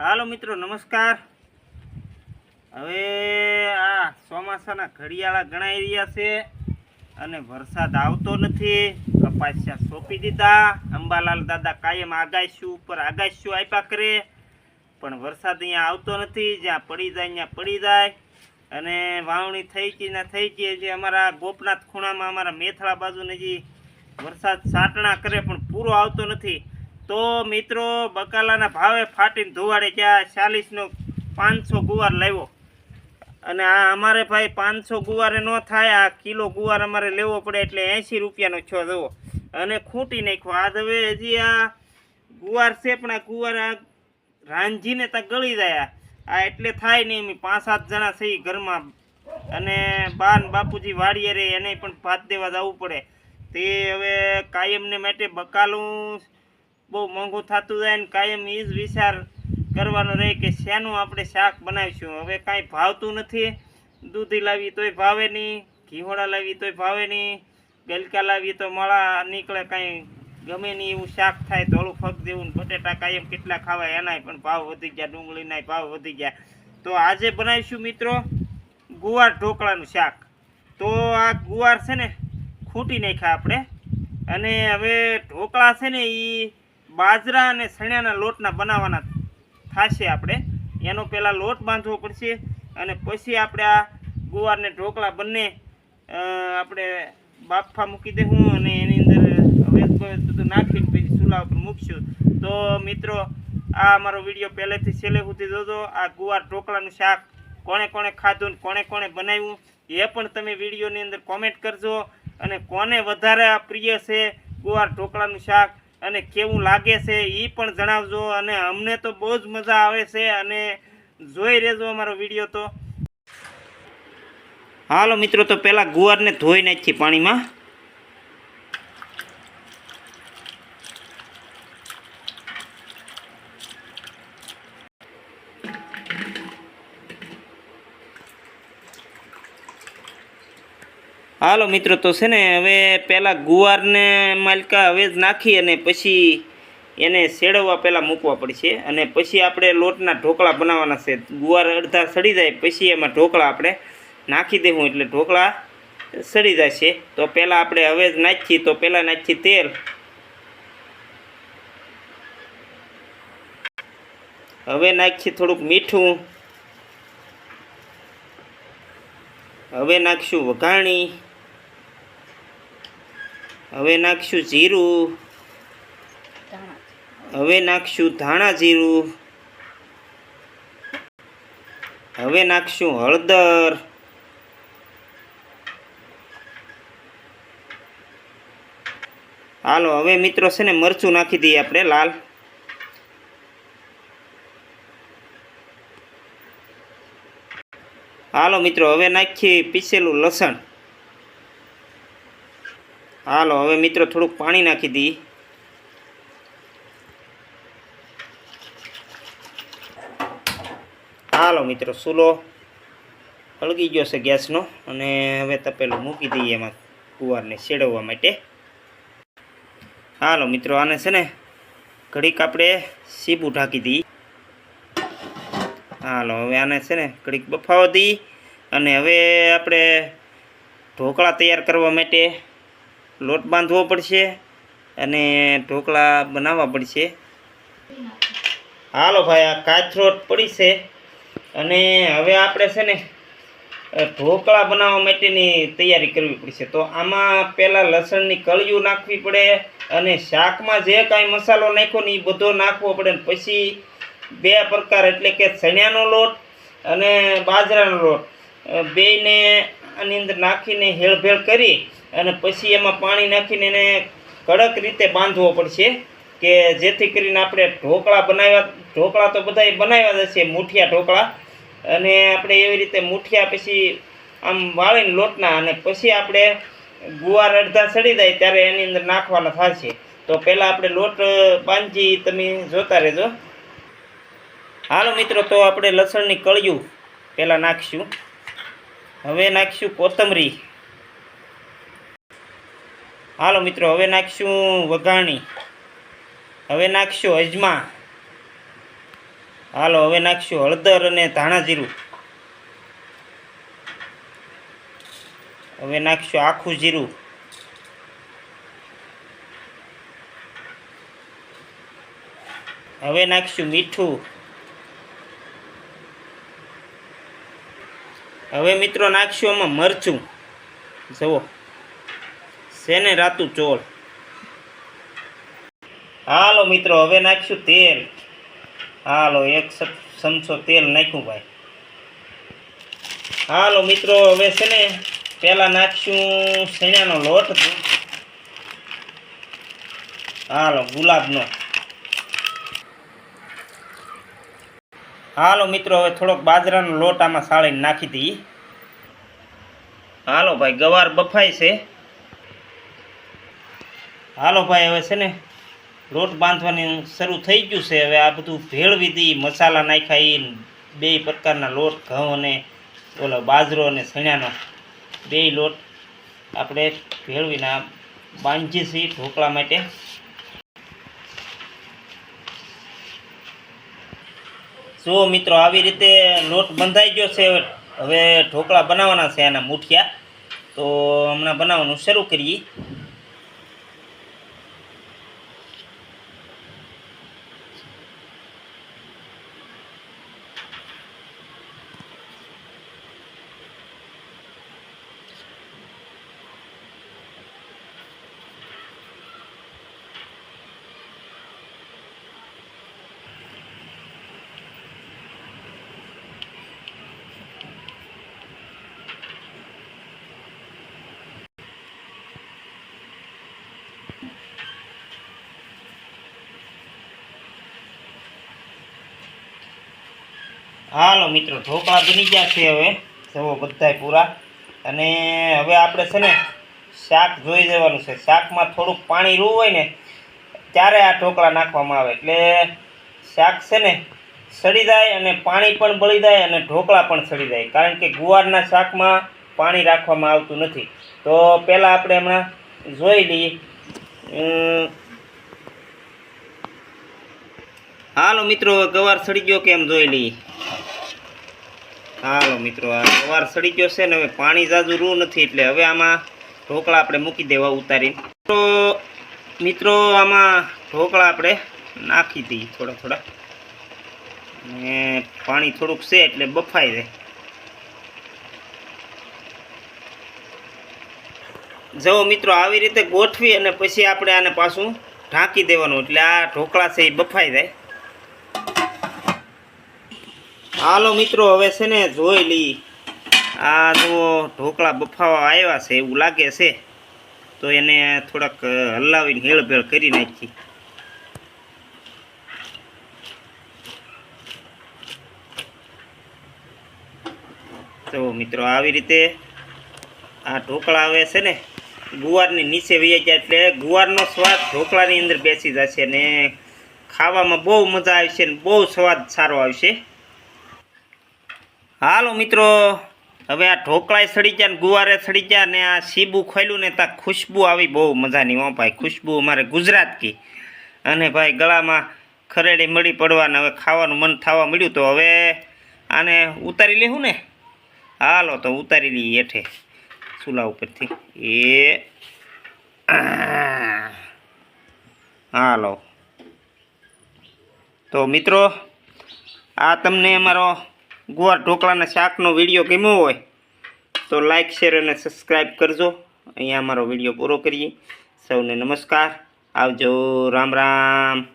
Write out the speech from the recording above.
હાલો મિત્રો, નમસ્કાર. હવે આ ચોમાસાના ઘડિયાળા ગણાઈ રહ્યા છે અને વરસાદ આવતો નથી. કપાસિયા સોંપી દીધા. અંબાલાલ દાદા કાયમ આગાશ્યું ઉપર આગાશ્યું આપ્યા કરે. પણ વરસાદ અહીંયા આવતો નથી. જ્યાં પડી જાય, ત્યાં પડી જાય. અને વાવણી થઈ ગઈ ના થઈ ગઈ જે અમારા ગોપનાથ ખૂણામાં, અમારા મેથળા બાજુને જે વરસાદ સાટણા કરે, પણ પૂરો આવતો નથી. તો મિત્રો, બકાલાના ભાવે ફાટીને ધોવાડે ત્યાં ચાલીસનો પાંચસો ગુવાર લાવ્યો. અને આ અમારે ભાઈ પાંચસો ગુવારે ન થાય, આ કિલો ગુવાર અમારે લેવો પડે એટલે એંશી રૂપિયાનો છો જવો અને ખૂંટી નાખ્યો. આ હવે હજી આ ગુવાર છે, પણ આ ગુવાર આ રાંધીને ત્યાં ગળી જાય. આ એટલે થાય નહીં, અમે પાંચ સાત જણા છે ઘરમાં. અને બાન બાપુજી વાડીએ રે એને પણ ભાત દેવા જવું પડે. તે હવે કાયમને માટે બકાલું બહુ મોંઘું થતું જાય ને કાયમ એ જ વિચાર કરવાનો રહે કે શેનું આપણે શાક બનાવીશું? હવે કાંઈ ભાવતું નથી. દૂધી લાવી તોય ભાવે નહીં ઘીહોડા લાવી તોય ભાવે નહીં, ગલકા લાવીએ તો મળા નીકળે કાંઈ ગમે નહીં એવું શાક થાય, ધોળું ફગ દેવું બટેટા કાયમ કેટલા ખાવાય એનાય પણ ભાવ વધી ગયા, ડુંગળીનાય ભાવ વધી ગયા. તો આજે બનાવીશું મિત્રો ગુવાર ઢોકળાનું શાક. તો આ ગુવાર છે ને ખૂટી નાખ્યા આપણે. અને હવે ઢોકળા છે ને એ બાજરા અને સણિયાના લોટના બનાવવાના થશે આપણે. એનો પહેલાં લોટ બાંધવો પડશે અને પછી આપણે આ ગુવારને ઢોકળા બંને આપણે બાફા મૂકી દઈશું અને એની અંદર હવે બધું નાખીને પછી ચૂલા ઉપર મૂકશું. તો મિત્રો, આ અમારો વીડિયો પહેલેથી છેલ્લે સુધી જોજો. આ ગુવાર ઢોકળાનું શાક કોણે કોણે ખાધું ને કોણે કોણે બનાવ્યું, એ પણ તમે વિડીયોની અંદર કોમેન્ટ કરજો. અને કોને વધારે પ્રિય છે ગુવાર ઢોકળાનું શાક અને કેવું લાગે છે એ પણ જણાવજો અને અમને તો બહુ જ મજા આવે છે અને જોઈ રહેજો અમારો વીડિયો તો. હાલો મિત્રો, તો પહેલાં ગુવારને ધોઈ નાખી પાણીમાં. હાલો મિત્રો, તો છે ને હવે પહેલાં ગુવારને માલકા હવે જ નાખી અને પછી એને શેડવવા પહેલાં મૂકવા પડશે. અને પછી આપણે લોટના ઢોકળા બનાવવાના છે. ગુવાર અડધા સડી જાય, પછી એમાં ઢોકળા આપણે નાખી દેવું એટલે ઢોકળા સડી જશે. તો પહેલાં આપણે હવે જ નાખીએ, તો પહેલાં નાખીએ તેલ. હવે નાખીએ થોડુંક મીઠું. હવે નાખશું વઘાણી. હવે નાખશું જીરું. હવે નાખશું ધાણા જીરું. હવે નાખશું હળદર. હાલો, હવે મિત્રો છે ને મરચું નાખી દઈએ આપણે, લાલ. હાલો મિત્રો, હવે નાખીએ પીસેલું લસણ. હાલો, હવે મિત્રો થોડુંક પાણી નાખી દઈએ હાલો મિત્રો, સૂલો હળગી ગયો છે ગેસનો અને હવે તપેલું મૂકી દઈએ એમાં કુવારને શેડવવા માટે. હાલો મિત્રો, આને છે ને ઘડીક આપણે સીબું ઢાંકી દઈએ હાલો, હવે આને છે ને ઘડીક બફાવા દઈએ અને હવે આપણે ઢોકળા તૈયાર કરવા માટે લોટ બાંધવો પડશે અને ઢોકળા બનાવવા પડશે. હાલો ભાઈ, આ કાચરોટ પડી છે. અને હવે આપણે છે ને ઢોકળા બનાવવા માટેની તૈયારી કરવી પડશે. તો આમાં પહેલાં લસણની કળિયું નાખવી પડે અને શાકમાં જે કાંઈ મસાલો નાખ્યો ને એ બધો નાખવો પડે ને પછી બે પ્રકાર એટલે કે ચણ્યાનો લોટ અને બાજરાનો લોટ. બેને આની અંદર નાખીને હેળભેળ કરી અને પછી એમાં પાણી નાખીને એને કડક રીતે બાંધવો પડશે કે જેથી કરીને આપણે ઢોકળા બનાવ્યા, ઢોકળા તો બધાય બનાવ્યા જ હશે, મૂઠિયા ઢોકળા. અને આપણે એવી રીતે મૂઠિયા પછી આમ વાળીને લોટના અને પછી આપણે ગુવાર અડધા સડી જાય ત્યારે એની અંદર નાખવાના થશે. તો પહેલાં આપણે લોટ બાંધી તમે જોતા રહેજો. હાલો મિત્રો, તો આપણે લસણની કળિયું પહેલાં નાખીશું. હવે નાખીશું કોથમરી. હાલો મિત્રો, હવે નાખીશું વઘાણી. હવે નાખશું અજમા. હાલો, હવે નાખશું હળદર અને ધાણા જીરું. હવે નાખશું આખું જીરું. હવે નાખશું મીઠું. હવે મિત્રો, નાખશું આમાં મરચું. જુઓ. શેને રાતું ચોળ હાલો મિત્રો, હવે નાખશું તેલ. હાલો, એક સમસો તેલ નાખ્યું ભાઈ. હાલો મિત્રો, હવે છે ને પહેલાં નાખશું શેણાનો લોટ. હાલો, ગુલાબનો. હાલો મિત્રો, હવે થોડોક બાજરાનો લોટ આમાં સાળીને નાખી દઈએ. હાલો ભાઈ, ગવાર બફાય છે. હાલો ભાઈ, હવે છે ને લોટ બાંધવાની શરૂ થઈ ગયું છે. હવે આ બધું ભેળવી દી, મસાલા નાખ્યા એ બે પ્રકારના લોટ, ઘઉં અને ઓલો બાજરો અને સણિયાનો બે લોટ આપણે ભેળવીને બાંધીએ છીએ ઢોકળા માટે. જો મિત્રો, આવી રીતે લોટ બંધાઈ ગયો છે, હવે- ઢોકળા બનાવવાના છે આના મૂઠિયા. તો હમણાં બનાવવાનું શરૂ કરીએ. હાલો મિત્રો ઢોકળા બની ગયા છે હવે. જવો બધાય પૂરા. અને હવે આપણે છે ને શાક જોઈ જવાનું છે. શાકમાં થોડુંક પાણી રૂ હોય ને, ત્યારે આ ઢોકળા નાખવામાં આવે. એટલે શાક છે ને સડી જાય અને પાણી પણ બળી જાય અને ઢોકળા પણ સડી જાય. કારણ કે ગુવારના શાકમાં પાણી રાખવામાં આવતું નથી. તો પહેલાં આપણે હમણાં જોઈ લઈએ. હાલો મિત્રો ગવાર સડી ગયો કેમ જોઈ લઈએ. હાલો મિત્રો, આ ગવાર સડી ગયો છે ને હવે પાણી જાજુ રૂ નથી, એટલે હવે આમાં ઢોકળા આપણે મૂકી દેવા ઉતારીને. તો મિત્રો, આમાં ઢોકળા આપણે નાખી દઈએ થોડા થોડા. ને પાણી થોડુંક છે, એટલે બફાઈ જાય જુઓ મિત્રો આવી રીતે ગોઠવી અને પછી આપણે આને પાછું ઢાંકી દેવાનું. એટલે આ ઢોકળા છે એ બફાઈ જાય. હાલો મિત્રો, હવે છે ને જોઈ લઈ આ જો ઢોકળા બફાવા આવ્યા છે, એવું લાગે છે. તો એને થોડાક હલાવીને હેળભેળ કરી નાખી તો મિત્રો, આવી રીતે આ ઢોકળા આવે છે ને ગુવારની નીચે વહી જાય એટલે ગુવારનો સ્વાદ ઢોકળાની અંદર બેસી જશે ને ખાવામાં બહુ મજા આવશે ને બહુ સ્વાદ સારો આવશે. હાલો મિત્રો, હવે આ ઢોકળાય સડી ગયા ને ગુવારે સડી ગયા ને આ સીબું ખોલ્યું ને ત્યાં ખુશ્બુ આવી બહુ મજાની હો ભાઈ, ખુશ્બુ અમારે ગુજરાત કી. અને ભાઈ ગળામાં ખરેડી મળી પડવાને, હવે ખાવાનું મન થવા મળ્યું તો હવે આને ઉતારી લેવું ને? હાલો તો ઉતારી લઈએ હેઠે. ચૂલા ઉપરથી? એ હાલો. તો મિત્રો, આ તમને અમારો ગુવાર ઢોકળાના શાકનો વીડિયો ગમ્યો હોય, તો લાઇક શેર અને સબસ્ક્રાઈબ કરજો. અહીંયા અમારો વીડિયો પૂરો કરીએ. સૌને નમસ્કાર. આવજો. રામ રામ.